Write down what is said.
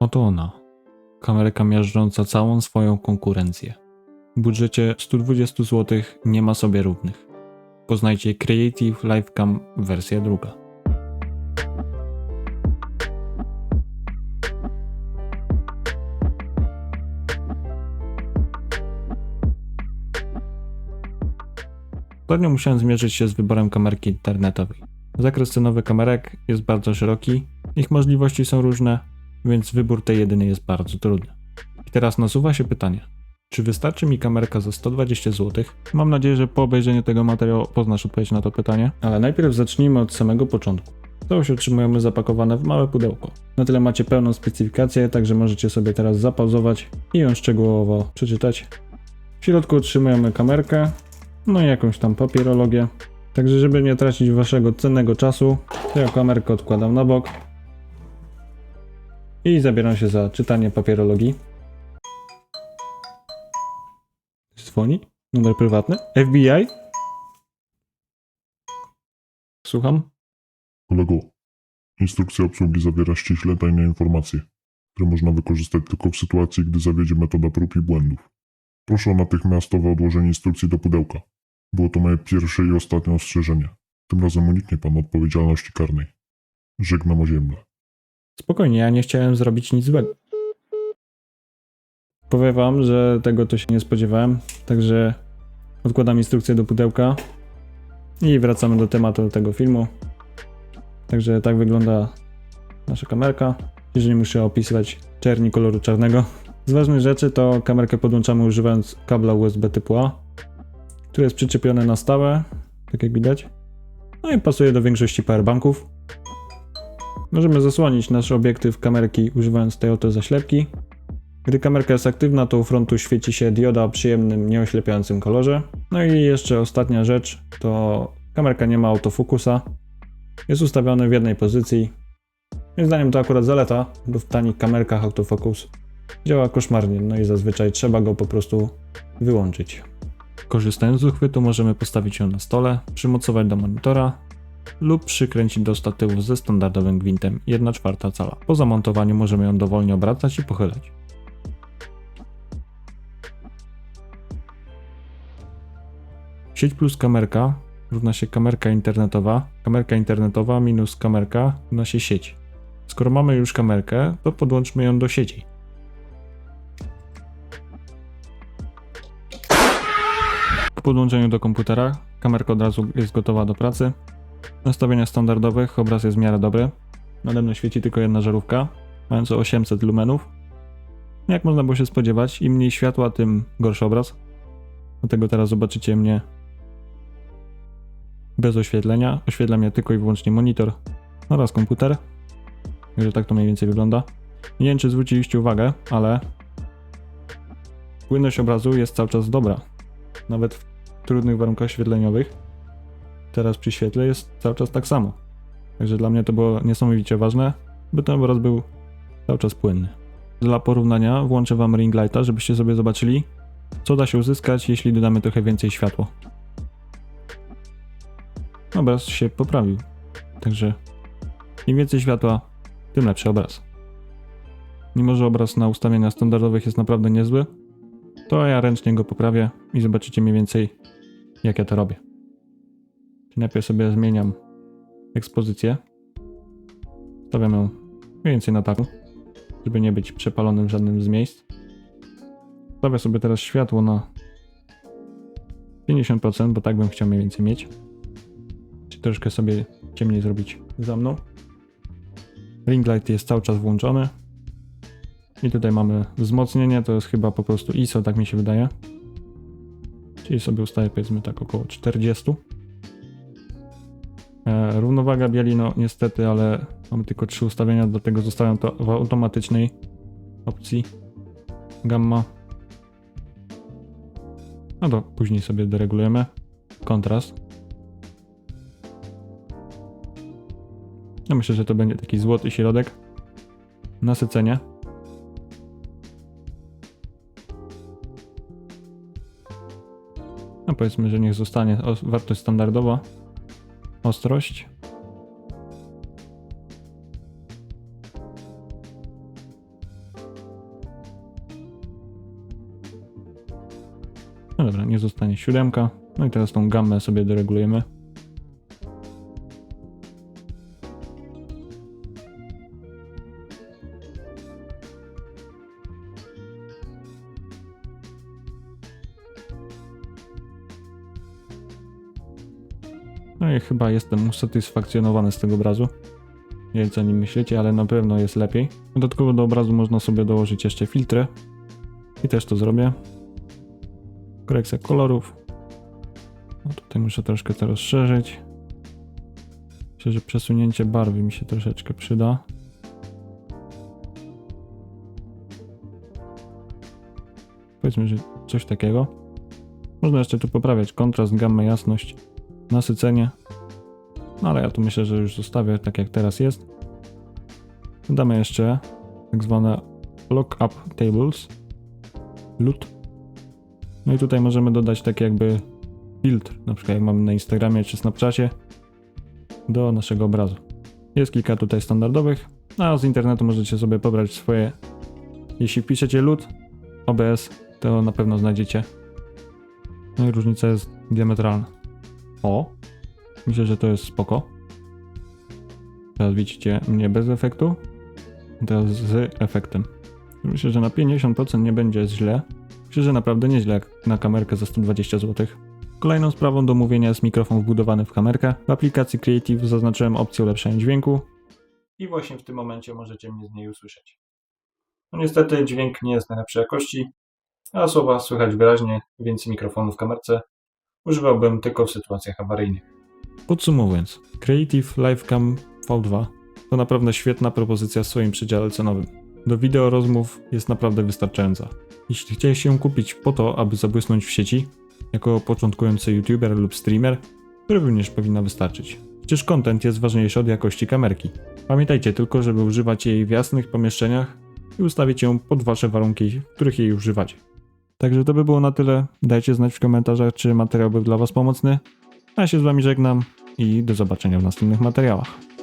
Oto ona. Kamerka miażdżąca całą swoją konkurencję. W budżecie 120 zł nie ma sobie równych. Poznajcie Creative Livecam wersja druga. Ostatnio musiałem zmierzyć się z wyborem kamerki internetowej. Zakres cenowy kamerek jest bardzo szeroki, ich możliwości są różne, więc wybór tej jedynej jest bardzo trudny. I teraz nasuwa się pytanie, czy wystarczy mi kamerka za 120 zł? Mam nadzieję, że po obejrzeniu tego materiału poznasz odpowiedź na to pytanie, ale najpierw zacznijmy od samego początku. Całość otrzymujemy zapakowane w małe pudełko. Na tyle macie pełną specyfikację, także możecie sobie teraz zapauzować i ją szczegółowo przeczytać. W środku otrzymujemy kamerkę, no i jakąś tam papierologię. Także żeby nie tracić waszego cennego czasu, to ja kamerkę odkładam na bok i zabieram się za czytanie papierologii. Dzwoni? Numer prywatny? FBI? Słucham? Kolego, instrukcja obsługi zawiera ściśle tajne informacje, które można wykorzystać tylko w sytuacji, gdy zawiedzie metoda prób i błędów. Proszę o natychmiastowe odłożenie instrukcji do pudełka. Było to moje pierwsze i ostatnie ostrzeżenie. Tym razem uniknie pan odpowiedzialności karnej. Żegnam o ziemle. Spokojnie, ja nie chciałem zrobić nic złego. Powiem wam, że tego to się nie spodziewałem, także odkładam instrukcję do pudełka i wracamy do tematu tego filmu. Także tak wygląda nasza kamerka. Jeżeli muszę opisywać czerni koloru czarnego. Z ważnych rzeczy to kamerkę podłączamy używając kabla USB typu A, który jest przyczepiony na stałe, tak jak widać. No i pasuje do większości powerbanków. Możemy zasłonić nasz obiektyw kamerki używając tej oto zaślepki. Gdy kamerka jest aktywna, to u frontu świeci się dioda o przyjemnym, nieoślepiającym kolorze. No i jeszcze ostatnia rzecz, to kamerka nie ma autofokusa. Jest ustawiony w jednej pozycji. Moim zdaniem to akurat zaleta, bo w tanich kamerkach autofokus działa koszmarnie, no i zazwyczaj trzeba go po prostu wyłączyć. Korzystając z uchwytu możemy postawić ją na stole, przymocować do monitora lub przykręcić do statywu ze standardowym gwintem 1,4 cala. Po zamontowaniu możemy ją dowolnie obracać i pochylać. Sieć plus kamerka równa się kamerka internetowa. Kamerka internetowa minus kamerka równa się sieć. Skoro mamy już kamerkę, to podłączmy ją do sieci. Po podłączeniu do komputera kamerka od razu jest gotowa do pracy. Nastawienia standardowych, obraz jest w miarę dobry. Nade mną świeci tylko jedna żarówka, mająca 800 lumenów. Jak można było się spodziewać, im mniej światła, tym gorszy obraz. Dlatego teraz zobaczycie mnie bez oświetlenia. Oświetla mnie tylko i wyłącznie monitor oraz komputer. Także tak to mniej więcej wygląda. Nie wiem, czy zwróciliście uwagę, ale płynność obrazu jest cały czas dobra. Nawet w trudnych warunkach świetleniowych teraz przy świetle jest cały czas tak samo. Także dla mnie to było niesamowicie ważne, by ten obraz był cały czas płynny. Dla porównania włączę wam ring lighta, żebyście sobie zobaczyli, co da się uzyskać, jeśli dodamy trochę więcej światła. Obraz się poprawił. Także im więcej światła, tym lepszy obraz. Mimo, że obraz na ustawieniach standardowych jest naprawdę niezły, to ja ręcznie go poprawię i zobaczycie mniej więcej, jak ja to robię. Najpierw sobie zmieniam ekspozycję. Stawiam ją mniej więcej na taku, żeby nie być przepalonym w żadnym z miejsc. Stawiam sobie teraz światło na 50%, bo tak bym chciał mniej więcej mieć. Czy troszkę sobie ciemniej zrobić za mną. Ring light jest cały czas włączony. I tutaj mamy wzmocnienie, to jest chyba po prostu ISO, tak mi się wydaje. Czyli sobie ustawię powiedzmy tak około 40. E, równowaga bieli, no niestety, ale mamy tylko trzy ustawienia, dlatego zostawiam to w automatycznej opcji gamma. No to później sobie deregulujemy. Kontrast. No myślę, że to będzie taki złoty środek. Nasycenie. No powiedzmy, że niech zostanie wartość standardowa ostrość. No dobra, nie zostanie siódemka. No i teraz tą gammę sobie doregulujemy. No i chyba jestem usatysfakcjonowany z tego obrazu. Nie wiem co nim myślicie, ale na pewno jest lepiej. Dodatkowo do obrazu można sobie dołożyć jeszcze filtry. I też to zrobię. Korekcja kolorów. No tutaj muszę troszkę to rozszerzyć. Myślę, że przesunięcie barwy mi się troszeczkę przyda. Powiedzmy, że coś takiego. Można jeszcze tu poprawiać kontrast, gammę, jasność, nasycenie. No ale ja tu myślę, że już zostawię tak jak teraz jest. Dodamy jeszcze tak zwane lookup tables. LUT. No i tutaj możemy dodać tak jakby filtr, na przykład jak mamy na Instagramie czy Snapchacie do naszego obrazu. Jest kilka tutaj standardowych, a z internetu możecie sobie pobrać swoje. Jeśli wpiszecie LUT, OBS, to na pewno znajdziecie. No i różnica jest diametralna. O, myślę, że to jest spoko. Teraz widzicie mnie bez efektu, teraz z efektem. Myślę, że na 50% nie będzie źle. Myślę, że naprawdę nieźle jak na kamerkę za 120 zł. Kolejną sprawą do mówienia jest mikrofon wbudowany w kamerkę. W aplikacji Creative zaznaczyłem opcję ulepszenia dźwięku. I właśnie w tym momencie możecie mnie z niej usłyszeć. No niestety dźwięk nie jest najlepszej jakości, a słowa słychać wyraźnie, więc mikrofonu w kamerce używałbym tylko w sytuacjach awaryjnych. Podsumowując, Creative Livecam V2 to naprawdę świetna propozycja w swoim przedziale cenowym. Do wideo rozmów jest naprawdę wystarczająca. Jeśli chciałeś ją kupić po to, aby zabłysnąć w sieci, jako początkujący youtuber lub streamer, to również powinna wystarczyć. Przecież content jest ważniejszy od jakości kamerki. Pamiętajcie tylko, żeby używać jej w jasnych pomieszczeniach i ustawić ją pod wasze warunki, w których jej używacie. Także to by było na tyle. Dajcie znać w komentarzach, czy materiał był dla was pomocny. A ja się z wami żegnam i do zobaczenia w następnych materiałach.